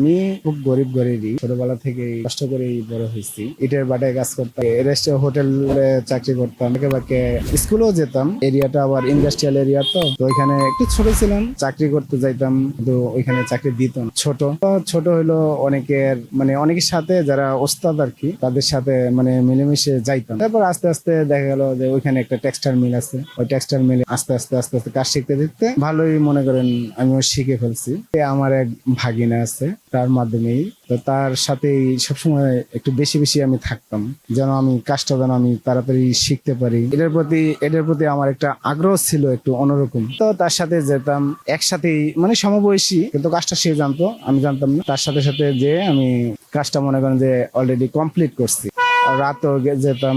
আমি খুব গরিব গরিবই। ছোটবেলা থেকে কষ্ট করে বড় হয়েছি। ইটের বাটায় কাজ করতাম রেস্টে হোটেলে চাকরি করতাম বাকে স্কুলেও যেতাম। এরিয়াটা আবার ইন্ডাস্ট্রিয়াল এরিয়া তো তো ওইখানে একটু ছোট ছিলাম, চাকরি করতে যাইতাম, কিন্তু ওইখানে চাকরি দিত ছোট ছোট হইল অনেকের মানে অনেকের সাথে যারা ওস্তাদ আর কি, তাদের সাথে মানে মিলেমিশে যাইতাম। তারপর আস্তে আস্তে দেখা গেল যে ওইখানে একটা টেক্সটাইল মিল আছে। ওই টেক্সটাইল মিলে আস্তে আস্তে আস্তে আস্তে কাজ শিখতে শিখতে ভালোই মনে করেন আমিও শিখে ফেলছি। আমার এক ভাগিনা আছে। তার মাধ্যমেই। তো তার সাথেই সবসময় একটু বেশি বেশি আমি থাকতাম, যেন আমি কাজটা যেন আমি তাড়াতাড়ি শিখতে পারি। এটার প্রতি এটার প্রতি আমার একটা আগ্রহ ছিল একটু অন্যরকম। তো তার সাথে যেতাম একসাথেই মানে সমবয়সী, কিন্তু কাজটা সে জানতো, আমি জানতাম না। তার সাথে সাথে যে আমি কাজটা মনে করেন যে অলরেডি কমপ্লিট করছি। রাতও যেতাম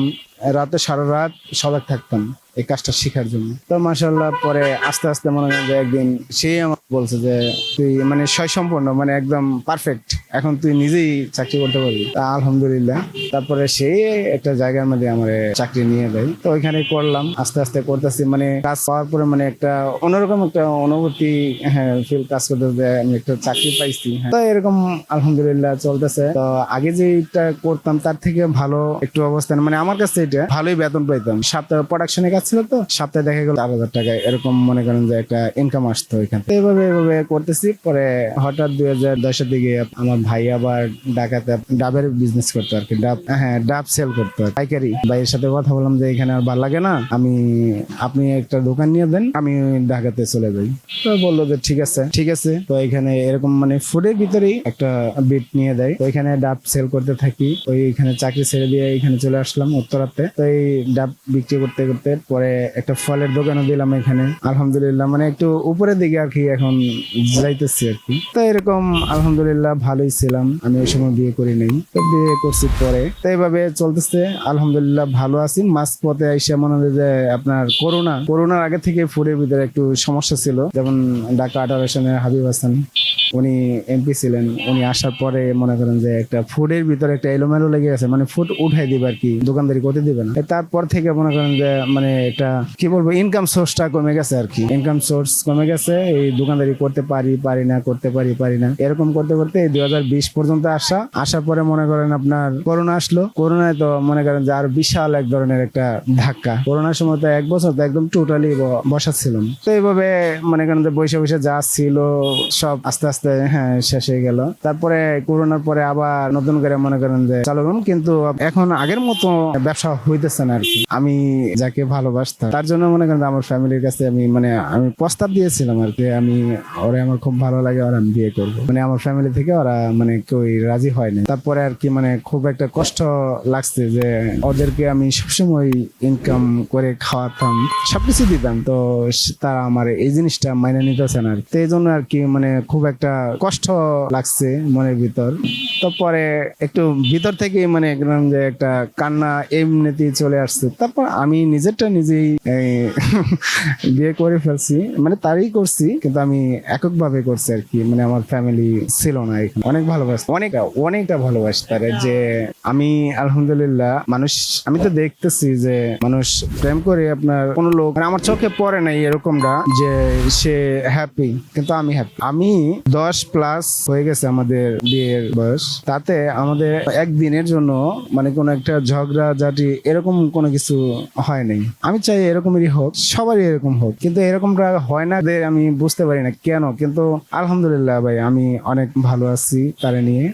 রাতে সারা রাত সজাগ থাকতাম এই কাজটা শেখার জন্য। তো মাসাল্লাহ পরে আস্তে আস্তে মনে করেন যে একদিন সে আমার বলছে যে, তুই মানে সম্পূর্ণ মানে একদম পারফেক্ট এখন তুই নিজেই চাকরি করতে পারবি। তা আলহামদুলিল্লাহ। তারপরে সে একটা জায়গার মধ্যে আমার চাকরি নিয়ে দেয়। তো ওইখানে করলাম, আস্তে আস্তে করতেছি মানে কাজ পাওয়ার পরে মানে একটা অন্যরকম একটা অনুভূতি হ্যাঁ ফিল কাজ করতে যে আমি একটা চাকরি পাইছি হ্যাঁ। তো এরকম আলহামদুলিল্লাহ চলতেছে। তো আগে যেটা করতাম তার থেকে ভালো একটু অবস্থান মানে আমার কাছে এটা। ভালোই বেতন পাইতাম। সপ্তাহে প্রোডাকশনে কাজ ছিল তো, সপ্তাহে দেখা গেল চার হাজার টাকা এরকম মনে করেন যে একটা ইনকাম আসতো এখান এইভাবে এইভাবে করতেছি। পরে হঠাৎ দুই হাজার দশের দিকে আমার ভাই আবার ঢাকাতে ডাবের বিজনেস করতো আর কি। ডাব হ্যাঁ ডাব সেল করতো পাইকারি। ভাইয়ের সাথে কথা বললাম যে, এখানে আর ভালো লাগে না। আমি, আপনি একটা দোকান নিয়ে দেন, আমি ঢাকাতে চলে যাই। তো বলল যে, ঠিক আছে ঠিক আছে। তো এখানে এরকম মানে ফুডের ভিতরেই একটা বিট নিয়ে দেয়। তো এখানে ডাব সেল করতে থাকি। ওই এখানে চাকরি ছেড়ে দিয়ে এখানে চলে আসলাম। উত্তরাতে তো এই ডাব বিক্রি করতে করতে পরে একটা ফলের দোকানও দিলাম এখানে। আলহামদুলিল্লাহ মানে একটু উপরের দিকে আর কি এখন যাইতেছি আর কি। তো এরকম আলহামদুলিল্লাহ ভালোই ছিলাম। আমি ওই সময় বিয়ে করি নাই। তো বিয়ে করছি পরে। তো এইভাবে চলতেছে। আলহামদুলিল্লাহ ভালো আছি। মাঝ পথে এসে মনে হয় যে আপনার করোনা। করোনার আগে থেকে ফুডের ভিতরে একটু সমস্যা ছিল। যেমন ঢাকা আঠারো সনের হাবিব হাসান। উনি এমপি ছিলেন, উনি আসার পরে মনে করেন যে একটা ফুডের ভিতরে একটা এলোমেলো লেগে গেছে মানে ফুড উঠাই দিবে আর কি, দোকানদারি করতে দিবে না। তারপর থেকে মনে করেন যে মানে একটা কি বলব ইনকাম সোর্সটা কমে গেছে আর কি। ইনকাম সোর্স কমে গেছে, এই দোকানদারি করতে পারি পারি না, করতে পারি পারি না। এরকম করতে করতে দুই হাজার বিশ পর্যন্ত আসা, আসার পরে মনে করেন আপনার করোনা আসলো। করোনায় তো মনে করেন যে আর বিশাল এক ধরনের একটা ধাক্কা। করোনার সময় তো এক বছর তো একদম টোটালি বসা ছিলাম। তো এইভাবে মনে করেন যে বসে বসে যা ছিল, সব আস্তে আস্তে হ্যাঁ শেষ হয়ে গেল। তারপরে করোনার পরে আবার নতুন করে মনে করেন যে চালু করলাম কিন্তু এখন আগের মতো ব্যবসা হইতেছে না আর কি। আমি যাকে ভালোবাসতাম, তার জন্য মনে করেন আমার ফ্যামিলির কাছে আমি মানে আমি প্রস্তাব দিয়েছিলাম আর কি, আমি, ওরে আমার খুব ভালো লাগে আর আমি বিয়ে করব। মানে আমার ফ্যামিলি থেকে ওরা মানে কেউই রাজি হয়নি তারপরে আর কি মানে খুব একটা কষ্ট লাগছে যে ওদেরকে আমি সবসময় ইনকাম করে খাওয়াতাম, সবকিছু দিতাম। তো তারা আমার এই জিনিসটা মাইনে নিতেছে না। তো এই জন্য আর কি মানে খুব একটা কষ্ট লাগছে মনের ভিতর। তারপরে পরে একটু ভিতর থেকে মানে একদম যে একটা কান্না এমনিতেই চলে আসছে। তারপর আমি নিজেরটা নিজেই বিয়ে করে ফেলছি। মানে তারই করছি, কিন্তু আমি এককভাবে করছি আর কি। মানে আমার ফ্যামিলি ছিল না এখানে। অনেক ভালোবাসি অনেক, অনেকটা ভালোবাসি তারা যে আমি, আলহামদুলিল্লাহ, মানুষ, আমি তো দেখতেছি যে মানুষ প্রেম করে আপনার কোন লোক মানে আমার চোখে পড়ে নাই এরকমটা যে সে হ্যাপি কিন্তু আমি হ্যাপি আমি দশ প্লাস হয়ে গেছে আমাদের বিয়ের বয়স। তাতে আমাদের একদিনের জন্য মানে কোনো একটা ঝগড়া ঝাঁটি এরকম কোনো কিছু হয় নাই। আমি চাই এরকমেরই হোক, সবারই এরকম হোক। কিন্তু এরকমটা হয় না যে আমি বুঝতে পারি না কেন। কিন্তু আলহামদুলিল্লাহ ভাই, আমি অনেক ভালো আছি তারে নিয়ে।